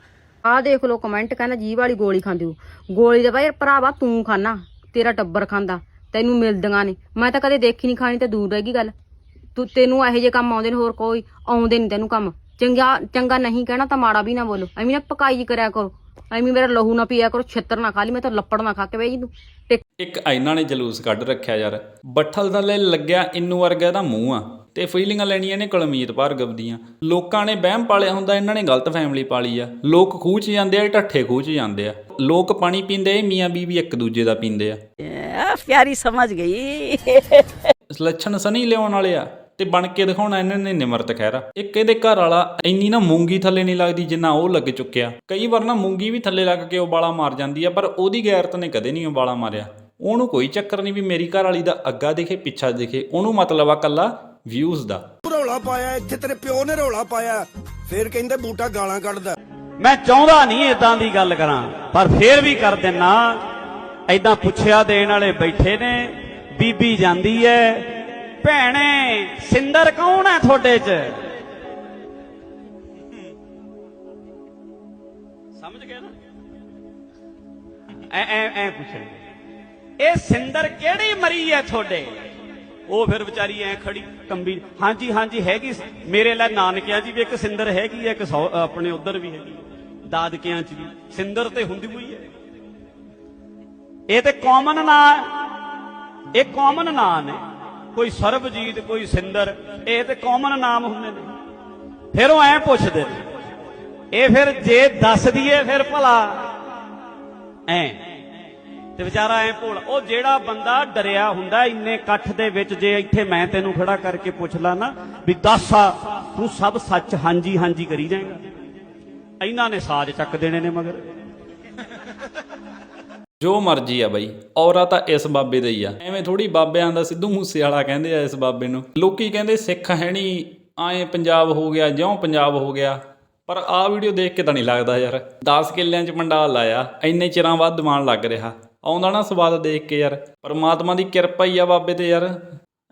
ਆਹ ਦੇਖ ਲੋ ਕਮੈਂਟ ਕਹਿੰਦਾ ਜੀਭ ਵਾਲੀ ਗੋਲੀ ਖਾਂਦੀ ਹੋ। ਗੋਲੀ ਦਾ ਬਾਈ ਯਾਰ ਭਰਾਵਾ ਤੂੰ ਖਾਨਾ ਤੇਰਾ ਟੱਬਰ ਖਾਂਦਾ ਤੈਨੂੰ ਮਿਲਦੀਆਂ ਨੇ। ਮੈਂ ਤਾਂ ਕਦੇ ਦੇਖੀ ਨਹੀਂ ਖਾਣੀ ਤੇ ਦੂਰ ਰਹਿ ਗਈ ਗੱਲ। ਤੂੰ ਤੈਨੂੰ ਇਹੋ ਜਿਹੇ ਕੰਮ ਆਉਂਦੇ ਨੇ ਹੋਰ ਕੋਈ ਆਉਂਦੇ ਨਹੀਂ ਤੈਨੂੰ ਕੰਮ। ਚੰਗਾ ਚੰਗਾ ਨਹੀਂ ਕਹਿਣਾ ਤਾਂ ਮਾੜਾ ਵੀ ਨਾ ਬੋਲੋ। ਐਵੇਂ ਨਾ ਪਕਾਈ ਕਰਿਆ ਕਰੋ। ਐਵੇਂ ਮੇਰਾ ਲਹੂ ਨਾ ਪੀਆ ਕਰੋ ਛਿੱਤਰ ਨਾ ਖਾ ਲਈ ਮੈਂ ਤਾਂ ਲੱਪੜ ਨਾ ਖਾ ਕੇ ਬਹਿ ਜੀ ਤੂੰ। ਟਿਕ ਇੱਕ ਇਹਨਾਂ ਨੇ ਜਲੂਸ ਕੱਢ ਰੱਖਿਆ ਯਾਰ। ਬੱਠਲ ਥੱਲੇ ਲੱਗਿਆ ਇੰਨੂ ਵਰਗਾ ਦਾ ਮੂੰਹ ਆ। ਤੇ ਫੀਲਿੰਗਾਂ ਲੈਣੀਆਂ ਨੇ ਕੁਲਮੀਤ ਭਾਰਗਵ ਦੀਆਂ। ਲੋਕਾਂ ਨੇ ਵਹਿਮ ਪਾਲਿਆ ਹੁੰਦਾ ਇਹਨਾਂ ਨੇ ਗਲਤ ਫੈਮਿਲੀ ਪਾਲੀ ਆ। ਲੋਕ ਖੂਹ 'ਚ ਜਾਂਦੇ ਆ ਢੱਠੇ ਖੂਹ 'ਚ ਜਾਂਦੇ ਆ। ਲੋਕ ਪਾਣੀ ਪੀਂਦੇ ਮੀਆਂ ਬੀਬੀ ਇੱਕ ਦੂਜੇ ਦਾ ਪੀਂਦੇ ਆ। ਪਿਆਰੀ ਸਮਝ ਗਈ। ਲੱਛਣ ਸਨੀ ਲਿਆਉਣ ਵਾਲੇ ਆ ਤੇ ਬਣ ਕੇ ਦਿਖਾਉਣਾ ਇਹਨਾਂ ਨੇ ਨਿਮਰਤ ਖਹਿਰਾ। ਇੱਕ ਇਹਦੇ ਘਰ ਵਾਲਾ ਇੰਨੀ ਨਾ ਮੂੰਗੀ ਥੱਲੇ ਨਹੀਂ ਲੱਗਦੀ ਜਿੰਨਾ ਉਹ ਲੱਗ ਚੁੱਕਿਆ। ਕਈ ਵਾਰ ਨਾ ਮੂੰਗੀ ਵੀ ਥੱਲੇ ਲੱਗ ਕੇ ਉਬਾਲਾ ਮਾਰ ਜਾਂਦੀ ਆ ਪਰ ਉਹਦੀ ਗੈਰਤ ਨੇ ਕਦੇ ਨਹੀਂ ਉਬਾਲਾ ਮਾਰਿਆ। ਉਹਨੂੰ ਕੋਈ ਚੱਕਰ ਨਹੀਂ ਵੀ ਮੇਰੀ ਘਰ ਵਾਲੀ ਦਾ ਅੱਗਾ ਦਿਖੇ ਪਿੱਛਾ ਦਿਖੇ। ਉਹਨੂੰ ਮਤਲਬ ਆ ਕੱਲਾ ਵਿਊਜ਼ ਦਾ। ਰੌਲਾ ਪਾਇਆ ਇੱਥੇ ਤੇਰੇ ਪਿਓ ਨੇ ਰੌਲਾ ਪਾਇਆ ਫੇਰ ਕਹਿੰਦੇ ਬੂਟਾ ਗਾਲਾਂ ਕੱਢਦਾ। ਮੈਂ ਚਾਹੁੰਦਾ ਨਹੀਂ ਇਦਾਂ ਦੀ ਗੱਲ ਕਰਾਂ ਪਰ ਫੇਰ ਵੀ ਕਰ ਦਿੰਨਾ। ਐਦਾਂ ਪੁੱਛਿਆ ਦੇਣ ਵਾਲੇ ਬੈਠੇ ਨੇ ਬੀਬੀ ਜਾਂਦੀ ਐ ਭੈਣੇ ਸਿੰਦਰ ਕੌਣ ਐ ਤੁਹਾਡੇ 'ਚ? ਸਮਝ ਗਏ ਨਾ? ਐ ਐ ਐ ਪੁੱਛਣਗੇ ਇਹ ਸਿੰਦਰ ਕਿਹੜੀ ਮਰੀ ਐ ਤੁਹਾਡੇ? ਉਹ ਫਿਰ ਵਿਚਾਰੀ ਐ ਖੜੀ। ਕੰਬੀ ਹਾਂਜੀ ਹਾਂਜੀ, ਹੈਗੀ ਮੇਰੇ ਲੈ ਨਾਨਕਿਆਂ ਜੀ ਵੀ ਇੱਕ ਸਿੰਦਰ ਹੈਗੀ ਐ ਇੱਕ ਆਪਣੇ ਉਧਰ ਵੀ ਹੈਗੀ ਦਾਦਕਿਆਂ 'ਚ ਵੀ, ਸਿੰਦਰ ਤੇ ਹੁੰਦੀ ਹੋਈ ਐ ਇਹ ਤੇ ਕਾਮਨ ਨਾਂ ਇਹ ਕਾਮਨ ਨਾਂ ਨੇ, ਕੋਈ ਸਰਬਜੀਤ, ਕੋਈ ਸਿੰਦਰ, ਇਹ ਤੇ ਕਾਮਨ ਨਾਮ ਹੁੰਦੇ ਨੇ। ਫਿਰ ਉਹ ਐ ਪੁੱਛਦੇ ਨੇ, ਇਹ ਫਿਰ ਜੇ ਦੱਸ ਦਈਏ ਫਿਰ ਭਲਾ ਐ। ਤੇ ਵਿਚਾਰਾ ਐ ਭੋਲ, ਉਹ ਜਿਹੜਾ ਬੰਦਾ ਡਰਿਆ ਹੁੰਦਾ ਇੰਨੇ ਇਕੱਠ ਦੇ ਵਿੱਚ, ਜੇ ਇੱਥੇ ਮੈਂ ਤੈਨੂੰ ਖੜਾ ਕਰਕੇ ਪੁੱਛ ਲਾ ਨਾ ਵੀ ਦੱਸ ਆ, ਤੂੰ ਸਭ ਸੱਚ ਹਾਂਜੀ ਹਾਂਜੀ ਕਰੀ ਜਾਏਗਾ। ਇਹਨਾਂ ਨੇ ਸਾਜ਼ ਚੱਕ ਦੇਣੇ ਨੇ ਮਗਰ। ਜੋ ਮਰਜ਼ੀ ਆ ਬਾਈ, ਔਰਾ ਤਾਂ ਇਸ ਬਾਬੇ ਦਾ ਹੀ ਆ। ਐਵੇਂ ਥੋੜੀ ਬਾਬਿਆਂ ਦਾ ਸਿੱਧੂ ਮੂਸੇ ਵਾਲਾ ਕਹਿੰਦੇ ਆ ਇਸ ਬਾਬੇ ਨੂੰ। ਲੋਕੀ ਕਹਿੰਦੇ ਸਿੱਖ ਹੈ ਨਹੀਂ ਆਏ ਪੰਜਾਬ ਹੋ ਗਿਆ, ਜਿਉਂ ਪੰਜਾਬ ਹੋ ਗਿਆ। ਪਰ ਆਹ ਵੀਡੀਓ ਦੇਖ ਕੇ ਤਾਂ ਨਹੀਂ ਲੱਗਦਾ ਯਾਰ। 10 ਕਿੱਲਿਆਂ 'ਚ ਪੰਡਾਲ ਲਾਇਆ, ਇੰਨੇ ਚਿਰਾਂ ਬਾਅਦ ਦਿਮਾਗ ਲੱਗ ਰਿਹਾ। ਆਉਂਦਾ ਨਾ ਸਵਾਦ ਦੇਖ ਕੇ ਯਾਰ। ਪਰਮਾਤਮਾ ਦੀ ਕਿਰਪਾ ਹੀ ਆ ਬਾਬੇ ਤੇ ਯਾਰ।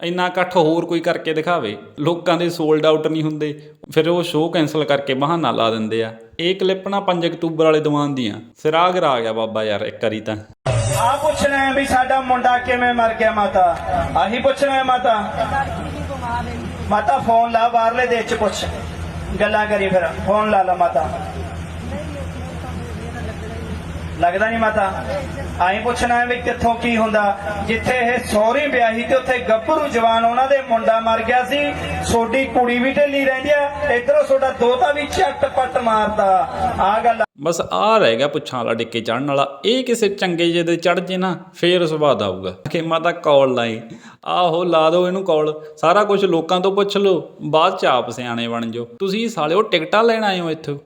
ਇੰਨਾ ਇਕੱਠ ਹੋਰ ਕੋਈ ਕਰਕੇ ਦਿਖਾਵੇ। ਲੋਕਾਂ ਦੇ ਸੋਲਡ ਆਊਟ ਨਹੀਂ ਹੁੰਦੇ। ਫਿਰ ਉਹ ਸ਼ੋਅ ਕੈਨਸਲ ਕਰਕੇ ਬਹਾਨਾ ਲਾ ਦਿੰਦੇ ਆ। ਇਹ ਕਲਿੱਪ ਨਾ 5 ਅਕਤੂਬਰ ਵਾਲੇ ਦੀਵਾਨ ਦੀਆਂ। ਸਿਰਾਗਰ ਆ ਗਿਆ ਬਾਬਾ ਯਾਰ, ਇੱਕ ਵਾਰੀ ਤਾਂ। ਆ ਪੁੱਛਣਾ ਹੈ ਵੀ ਸਾਡਾ ਮੁੰਡਾ ਕਿਵੇਂ ਮਰ ਗਿਆ ਮਾਤਾ? ਆਹੀ ਪੁੱਛਣਾ ਹੈ ਮਾਤਾ। ਮਾਤਾ ਫੋਨ ਲਾ, ਬਾਹਰਲੇ ਦੇਸ਼ ਚ ਪੁੱਛ। ਗੱਲਾਂ ਕਰੀ ਫਿਰ। ਫੋਨ ਲਾ ਲਾ ਮਾਤਾ। ਲੱਗਦਾ ਨਹੀਂ ਮਾਤਾ। ਆਈ ਪੁੱਛਣਾ ਵੀ ਕਿੱਥੋਂ ਕੀ ਹੁੰਦਾ। ਜਿੱਥੇ ਇਹ ਸਹੁਰੀ ਵਿਆਹੀ ਤੇ ਉੱਥੇ ਗੱਭਰੂ ਜਵਾਨ ਉਹਨਾਂ ਦੇ ਮੁੰਡਾ ਮਰ ਗਿਆ ਸੀ ਸੋਡੀ ਕੁੜੀ ਵੀ ਢਿੱਲੀ ਰਹਿੰਦੀ ਆ, ਇਧਰੋਂ ਤੁਹਾਡਾ ਦੋਤਾ ਵੀ ਝੱਟ ਪੱਟ ਮਾਰਦਾ। ਆ ਗੱਲ ਬਸ ਆ ਰਹਿ ਗਿਆ ਪੁੱਛਾਂ ਵਾਲਾ, ਡਿੱਕੇ ਚੜਨ ਵਾਲਾ। ਇਹ ਕਿਸੇ ਚੰਗੇ ਜੇ ਦੇ ਚੜ ਜੇ ਨਾ, ਫੇਰ ਸੁਭਾਅ ਆਊਗਾ। ਕਿ ਮਾਤਾ ਕਾਲ ਲਾਈ। ਆਹੋ, ਲਾ ਦਿਓ ਇਹਨੂੰ ਕਾਲ। ਸਾਰਾ ਕੁਝ ਲੋਕਾਂ ਤੋਂ ਪੁੱਛ ਲਓ। ਬਾਅਦ ਚ ਆਪ ਸਿਆਣੇ ਬਣ ਜਾਓ। ਤੁਸੀਂ ਸਾਲਿਓ ਟਿਕਟਾਂ ਲੈਣ ਆਏ ਹੋ ਇੱਥੋਂ।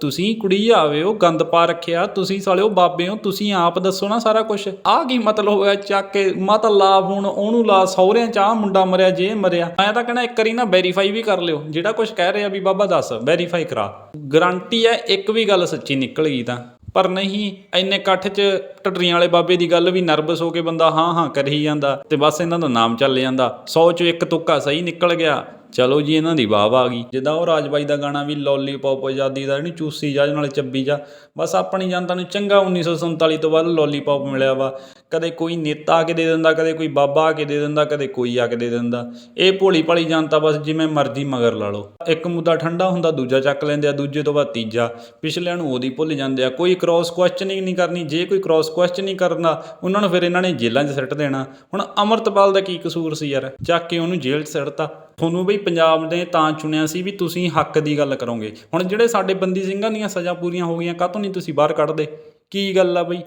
ਤੁਸੀਂ ਕੁੜੀ ਆਵੇ ਹੋ ਗੰਦ ਪਾ ਰੱਖਿਆ, ਤੁਸੀਂ ਸਾਲਿਓ ਬਾਬੇ ਹੋ ਤੁਸੀਂ ਆਪ ਦੱਸੋ ਨਾ ਸਾਰਾ ਕੁਝ ਆਹ ਕੀ ਮਤਲਬ ਹੋਇਆ ਚੱਕ ਕੇ? ਮਤਲਬ ਲਾ ਫੋਨ ਉਹਨੂੰ ਲਾ ਸਹੁਰਿਆਂ ਚ, ਆਹ ਮੁੰਡਾ ਮਰਿਆ, ਜੇ ਮਰਿਆ। ਮੈਂ ਤਾਂ ਕਹਿੰਦਾ ਇੱਕ ਵਾਰੀ ਨਾ ਵੈਰੀਫਾਈ ਵੀ ਕਰ ਲਿਓ। ਜਿਹੜਾ ਕੁਝ ਕਹਿ ਰਿਹਾ ਵੀ ਬਾਬਾ ਦੱਸ ਵੈਰੀਫਾਈ ਕਰਾ। ਗਾਰੰਟੀ ਹੈ ਇੱਕ ਵੀ ਗੱਲ ਸੱਚੀ ਨਿਕਲ ਗਈ ਤਾਂ। ਪਰ ਨਹੀਂ, ਇੰਨੇ ਇਕੱਠ 'ਚ ਟਟਰੀਆਂ ਵਾਲੇ ਬਾਬੇ ਦੀ ਗੱਲ ਵੀ ਨਰਵਸ ਹੋ ਕੇ ਬੰਦਾ ਹਾਂ ਹਾਂ ਕਰੀ ਜਾਂਦਾ ਤੇ ਬਸ ਇਹਨਾਂ ਦਾ ਨਾਮ ਚੱਲ ਜਾਂਦਾ। 100 ਚੋਂ ਇੱਕ ਤੁੱਕਾ ਸਹੀ ਨਿਕਲ ਗਿਆ। ਚਲੋ ਜੀ, ਇਹਨਾਂ ਦੀ ਵਾਹ ਆ ਗਈ। ਜਿੱਦਾਂ ਉਹ ਰਾਜਬਾਈ ਦਾ ਗਾਣਾ ਵੀ ਲੋਲੀਪੌਪ ਆਜ਼ਾਦੀ ਦਾ ਨਹੀਂ ਚੂਸੀ ਜਾ, ਨਾਲੇ ਚੱਬੀ ਜਾ। ਬਸ ਆਪਣੀ ਜਨਤਾ ਨੂੰ ਚੰਗਾ 1947 ਤੋਂ ਬਾਅਦ ਲੋਲੀਪੌਪ ਮਿਲਿਆ ਵਾ। ਕਦੇ ਕੋਈ ਨੇਤਾ ਆ ਕੇ ਦੇ ਦਿੰਦਾ, ਕਦੇ ਕੋਈ ਬਾਬਾ ਆ ਕੇ ਦੇ ਦਿੰਦਾ, ਕਦੇ ਕੋਈ ਆ ਕੇ ਦੇ ਦਿੰਦਾ। ਇਹ ਭੋਲੀ ਭਾਲੀ ਜਨਤਾ ਬਸ ਜਿਵੇਂ ਮਰਜ਼ੀ ਮਗਰ ਲਾ ਲਓ। ਇੱਕ ਮੁੱਦਾ ਠੰਡਾ ਹੁੰਦਾ, ਦੂਜਾ ਚੱਕ ਲੈਂਦੇ ਆ, ਦੂਜੇ ਤੋਂ ਬਾਅਦ ਤੀਜਾ। ਪਿਛਲਿਆਂ ਨੂੰ ਉਹਦੀ ਭੁੱਲ ਜਾਂਦੇ ਆ। ਕੋਈ ਕ੍ਰਾਸ ਕੁਐਸਚਨਿੰਗ ਨਹੀਂ ਕਰਨੀ। ਜੇ ਕੋਈ ਕ੍ਰਾਸ ਕੁਐਸਚਨਿੰਗ ਕਰਨਾ, ਉਹਨਾਂ ਨੂੰ ਫਿਰ ਇਹਨਾਂ ਨੇ ਜੇਲ੍ਹਾਂ 'ਚ ਸਿੱਟ ਦੇਣਾ। ਹੁਣ ਅਮਰਤਪਾਲ ਦਾ ਕੀ ਕਸੂਰ ਸੀ ਯਾਰ? ਚੱਕ ਕੇ ਉਹਨੂੰ ਜੇਲ੍ਹ 'ਚ ਸਿੱਟਤਾ। ਤੁਹਾਨੂੰ ਬਈ ਪੰਜਾਬ ਨੇ ਤਾਂ ਚੁਣਿਆ ਸੀ ਵੀ ਤੁਸੀਂ ਹੱਕ ਦੀ ਗੱਲ ਕਰੋਗੇ। ਹੁਣ ਜਿਹੜੇ ਸਾਡੇ ਬੰਦੀ ਸਿੰਘਾਂ ਦੀਆਂ ਸਜ਼ਾ ਪੂਰੀਆਂ ਹੋ ਗਈਆਂ, ਕਾਹਤੋਂ ਨਹੀਂ ਤੁਸੀਂ ਬਾਹਰ ਕੱਢਦੇ? ਕੀ ਗੱਲ ਆ ਬਈ?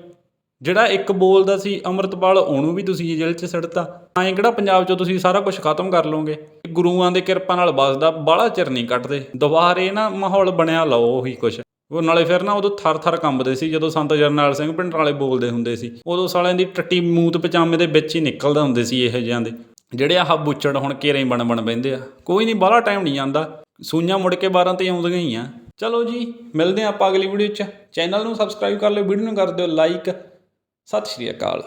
ਜਿਹੜਾ ਇੱਕ ਬੋਲਦਾ ਸੀ, ਅਮਰਤਪਾਲ, ਉਹਨੂੰ ਵੀ ਤੁਸੀਂ ਜੇਲ੍ਹ 'ਚ ਸਿੱਟਤਾ ਐਂ ਕਿਹੜਾ ਪੰਜਾਬ 'ਚੋਂ ਤੁਸੀਂ ਸਾਰਾ ਕੁਝ ਖਤਮ ਕਰ ਲਓਗੇ? ਗੁਰੂਆਂ ਦੇ ਕਿਰਪਾ ਨਾਲ ਬਸਦਾ ਬਾਹਲਾ ਚਿਰ ਨਹੀਂ ਕੱਟਦੇ ਦੁਬਾਰੇ ਨਾ ਮਾਹੌਲ ਬਣਿਆ, ਲਓ ਉਹੀ ਕੁਝ ਉਹ ਨਾਲੇ ਫਿਰ ਨਾ ਉਦੋਂ ਥਰ ਥਰ ਕੰਬਦੇ ਸੀ, ਜਦੋਂ ਸੰਤ ਜਰਨੈਲ ਸਿੰਘ ਪਿੰਡ ਵਾਲੇ ਬੋਲਦੇ ਹੁੰਦੇ ਸੀ। ਉਦੋਂ ਸਾਲਿਆਂ ਦੀ ਟੱਟੀ ਮੂਤ ਪਜਾਮੇ ਦੇ ਵਿੱਚ ਹੀ ਨਿਕਲਦਾ ਹੁੰਦੇ ਸੀ, ਇਹੋ ਜਿਹਾਂ ਦੇ। ਜਿਹੜੇ ਆਹ ਬੁੱਚੜ ਹੁਣ ਘੇਰੇ ਬਣ ਬਣ ਬਹਿੰਦੇ ਆ। ਕੋਈ ਨਹੀਂ ਬਾਹਲਾ ਟਾਈਮ ਨਹੀਂ ਜਾਂਦਾ। ਸੂਈਆਂ ਮੁੜ ਕੇ 12 ਤੇ ਆਉਂਦੀਆਂ ਹੀ ਆ। ਚਲੋ ਜੀ, ਮਿਲਦੇ ਆ ਆਪਾਂ ਅਗਲੀ ਵੀਡੀਓ 'ਚ। ਚੈਨਲ ਨੂੰ ਸਬਸਕ੍ਰਾਈਬ ਕਰ ਲਿਓ ਵੀਡੀਓ ਨੂੰ ਕਰ ਦਿਓ ਲਾਈਕ ਸਤਿ ਸ਼੍ਰੀ ਅਕਾਲ।